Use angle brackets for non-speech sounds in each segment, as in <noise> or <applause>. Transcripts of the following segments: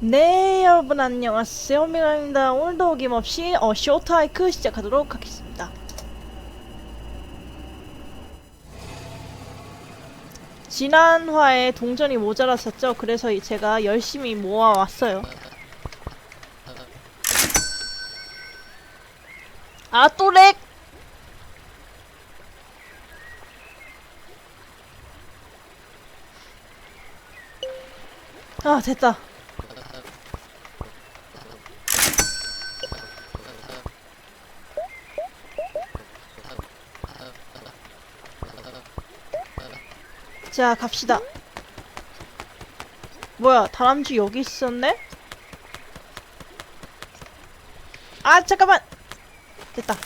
네 여러분 안녕하세요. 미가입니다. 오늘도 어김없이 어, 쇼트 하이크 시작하도록 하겠습니다. 지난 화에 동전이 모자랐었죠? 그래서 이- 제가 열심히 모아왔어요. 아 또렉! 아 됐다 자 갑시다. 뭐야 다람쥐 여기 있었네? 아 잠깐만! 됐다.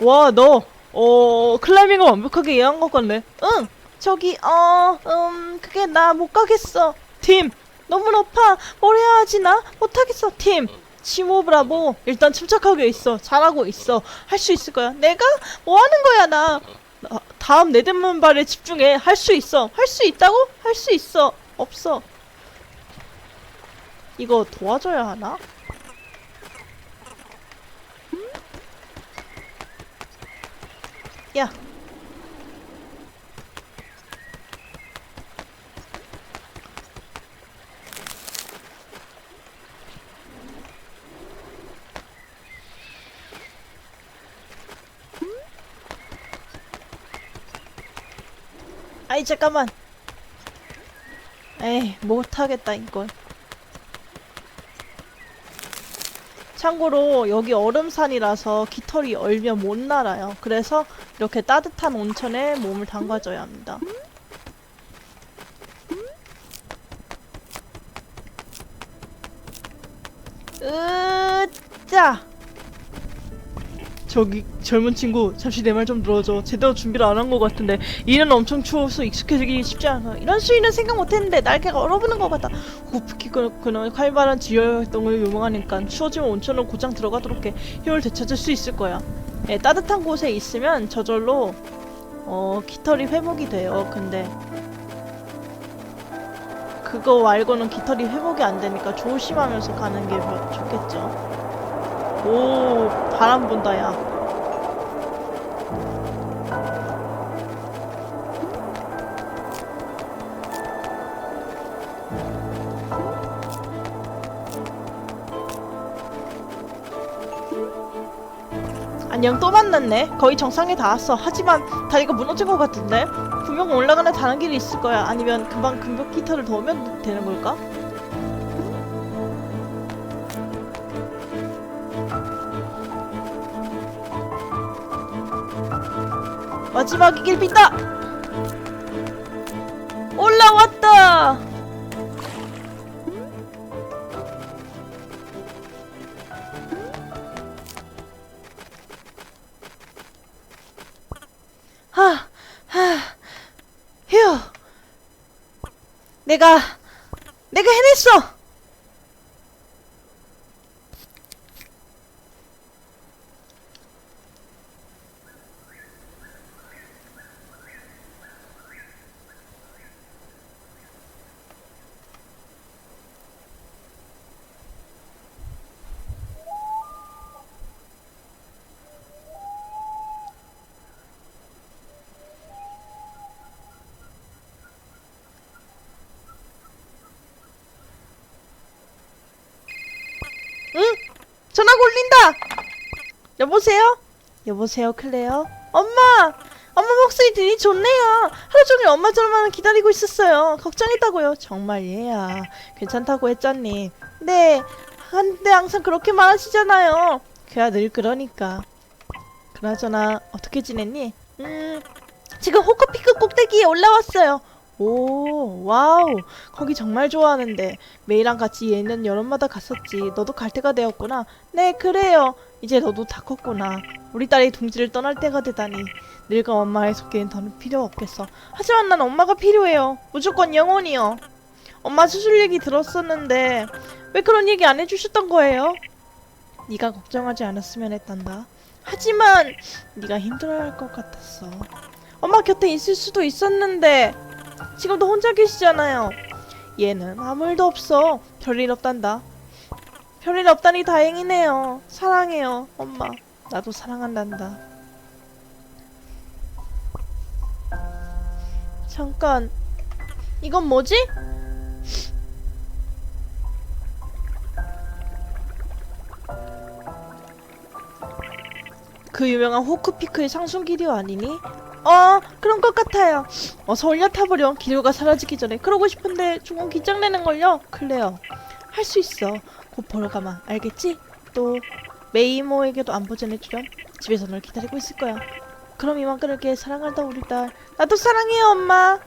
와 너. 어 클라이밍을 완벽하게 이해한 것 같네. 응 저기 어 음 그게 나 못 가겠어. 팀 너무 높아 뭘 해야 하지 나 못하겠어 팀. 치모 브라보 일단 침착하게 있어. 잘하고 있어. 할 수 있을 거야. 내가 뭐 하는 거야 나 나- 다음 네드문발에 집중해. 할 수 있어. 할 수 있다고? 할 수 있어. 없어. 이거 도와줘야 하나? 야 아이 잠깐만. 에이 못하겠다 이건. 참고로 여기 얼음산이라서 깃털이 얼면 못 날아요. 그래서 이렇게 따뜻한 온천에 몸을 담가줘야 합니다. 으짜 저기 젊은 친구 잠시 내 말 좀 들어줘. 제대로 준비를 안 한 것 같은데. 이는 엄청 추워서 익숙해지기 쉽지 않아. 이런 수위는 생각 못했는데 날개가 얼어붙는 것 같다 후프키 그는 활발한 지혈 활동을 요망하니까 추워지면 온천으로 고장 들어가도록 해. 힘을 되찾을 수 있을 거야. 예, 따뜻한 곳에 있으면 저절로 어 깃털이 회복이 돼요. 근데 그거 말고는 깃털이 회복이 안 되니까 조심하면서 가는 게더 좋겠죠 오 바람 분다 야. 안녕 또 만났네. 거의 정상에 닿았어. 하지만 다리가 무너진 것 같은데? 분명 올라가는 다른 길이 있을 거야. 아니면 금방 금벽 기타를 넣으면 되는 걸까? 마지막 이 길 빈다 올라왔다 하, 하, 휴. 내가, 내가 해냈어! 응? 전화가 울린다! 여보세요? 여보세요, 클레어? 엄마! 엄마 목소리 들이 좋네요. 하루 종일 엄마 전화만 기다리고 있었어요. 걱정했다고요. 정말 얘야. 괜찮다고 했잖니. 네. 근데 항상 그렇게 말하시잖아요. 그야 늘 그러니까. 그나저나 어떻게 지냈니? 음, 지금 호커피크 꼭대기에 올라왔어요. 오, 와우. 거기 정말 좋아하는데. 메이랑 같이 예년 여름마다 갔었지. 너도 갈 때가 되었구나. 네, 그래요. 이제 너도 다 컸구나. 우리 딸이 둥지를 떠날 때가 되다니. 늙은 엄마의 손길은 더는 필요 없겠어. 하지만 난 엄마가 필요해요. 무조건 영원히요. 엄마 수술 얘기 들었었는데 왜 그런 얘기 안 해주셨던 거예요? 네가 걱정하지 않았으면 했단다. 하지만 네가 힘들어할 것 같았어. 엄마 곁에 있을 수도 있었는데 지금도 혼자 계시잖아요. 얘는 아무 일도 없어. 별일 없단다. 별일 없다니 다행이네요. 사랑해요, 엄마. 나도 사랑한단다. 잠깐. 이건 뭐지? 그 유명한 호크피크의 상승기류 아니니? 어, 그런 것 같아요. 어서 올려타버려. 기류가 사라지기 전에. 그러고 싶은데 조금 긴장되는걸요. 클레어. 할 수 있어. 곧 보러 가마. 알겠지? 또 메이모에게도 안부 전해주렴. 집에서 널 기다리고 있을 거야. 그럼 이만 끊을게. 사랑한다 우리 딸. 나도 사랑해요 엄마.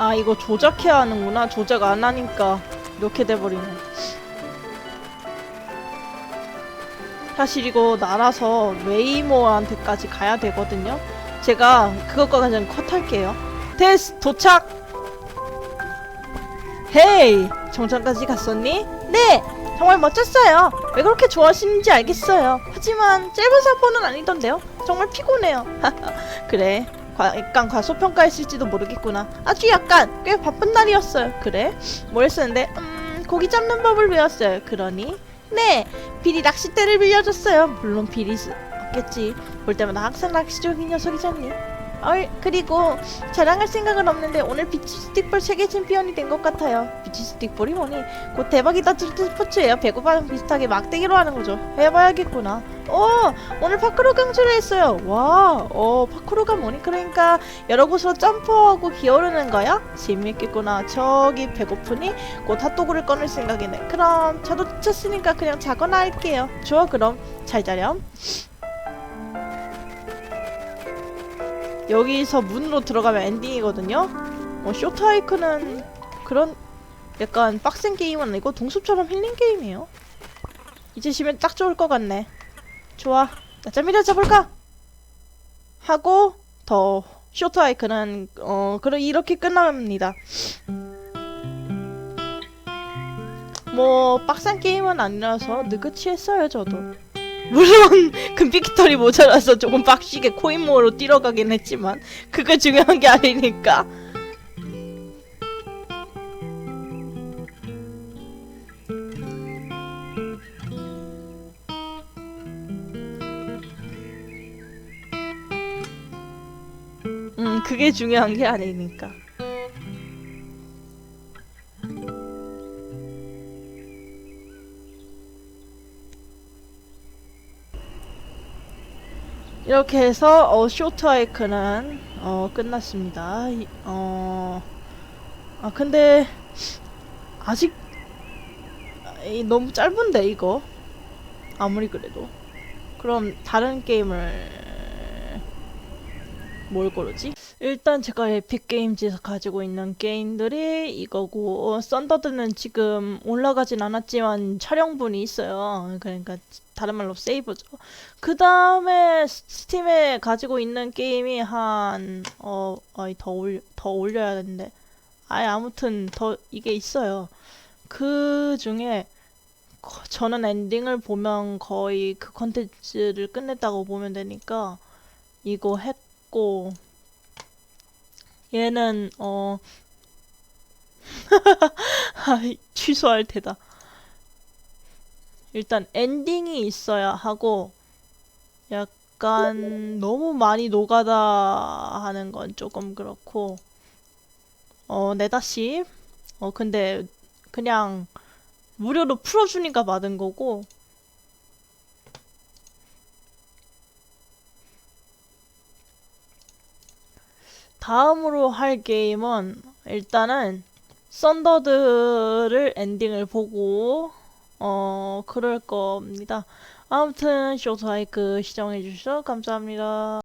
아 이거 조작해야 하는구나. 조작 안 하니까 이렇게 돼버리네. 사실 이거 날아서 웨이모한테까지 가야 되거든요. 제가 그것과는 컷할게요. 테스 도착. 헤이 정상까지 갔었니? 네 정말 멋졌어요. 왜 그렇게 좋아하시는지 알겠어요. 하지만 짧은 사포는 아니던데요. 정말 피곤해요. <laughs> 그래 과, 약간 과소평가했을지도 모르겠구나. 아주 약간 꽤 바쁜 날이었어요. 그래? 뭘 했었는데? 음, 고기 잡는 법을 배웠어요. 그러니? 네, 비리 낚싯대를 빌려줬어요. 물론 비리 스- 없겠지. 볼 때마다 항상 낚시적인 녀석이잖니. 얼, 그리고 자랑할 생각은 없는데 오늘 비치 스틱볼 세계 챔피언이 된 것 같아요. 비치 스틱볼이 뭐니? 곧 대박이 터질 스포츠예요. 배구랑 비슷하게 막대기로 하는 거죠. 해봐야겠구나. 오, 오늘 파크로 강좌를 했어요. 와, 어, 파크로가 뭐니? 그러니까 여러 곳으로 점프하고 기어오르는 거야? 재미있겠구나. 저기 배고프니? 곧 핫도그를 꺼낼 생각이네. 그럼 저도 지쳤으니까 그냥 자거나 할게요. 좋아, 그럼 잘 자렴. 여기서 문으로 들어가면 엔딩이거든요. 어, 쇼트 하이크는 그런 약간 빡센 게임은 아니고 동숲처럼 힐링 게임이에요. 이제 쉬면 딱 좋을 것 같네. 좋아. 낮잠이나 자볼까? 하고 더 쇼트 하이크는 어 그럼 이렇게 끝납니다. 뭐 빡센 게임은 아니라서 느긋이 했어요 저도. 물론 <laughs> 금빛 깃털이 모자라서 조금 빡시게 코인 모으러 뛰어가긴 했지만 그게 중요한 게 아니니까. 음, 그게 중요한 게 아니니까. 이렇게 해서 어, 쇼트 하이크는 어, 끝났습니다. 이- 어, 아 근데 아직 아, 이, 너무 짧은데 이거 아무리 그래도 그럼 다른 게임을 뭘 고르지? 일단 제가 에픽 게임즈에서 가지고 있는 게임들이 이거고 어, 썬더드는 지금 올라가진 않았지만 촬영분이 있어요. 그러니까 다른 말로 세이브죠. 그 다음에 스팀에 가지고 있는 게임이 한, 어, 아이, 더 올, 더 올려야 되는데. 아예 아무튼 더, 이게 있어요. 그 중에, 거- 저는 엔딩을 보면 거의 그 컨텐츠를 끝냈다고 보면 되니까, 이거 했 고, 얘는, 어, <laughs> 취소할 테다. 일단 엔딩이 있어야 하고 약간 너무 많이 노가다 하는 건 조금 그렇고 어 네다시 어 근데 그냥 무료로 풀어주니까 받은 거고 다음으로 할 게임은 일단은 썬더드를 엔딩을 보고 어 그럴 겁니다. 아무튼 쇼트하이크 시청해주셔서 감사합니다.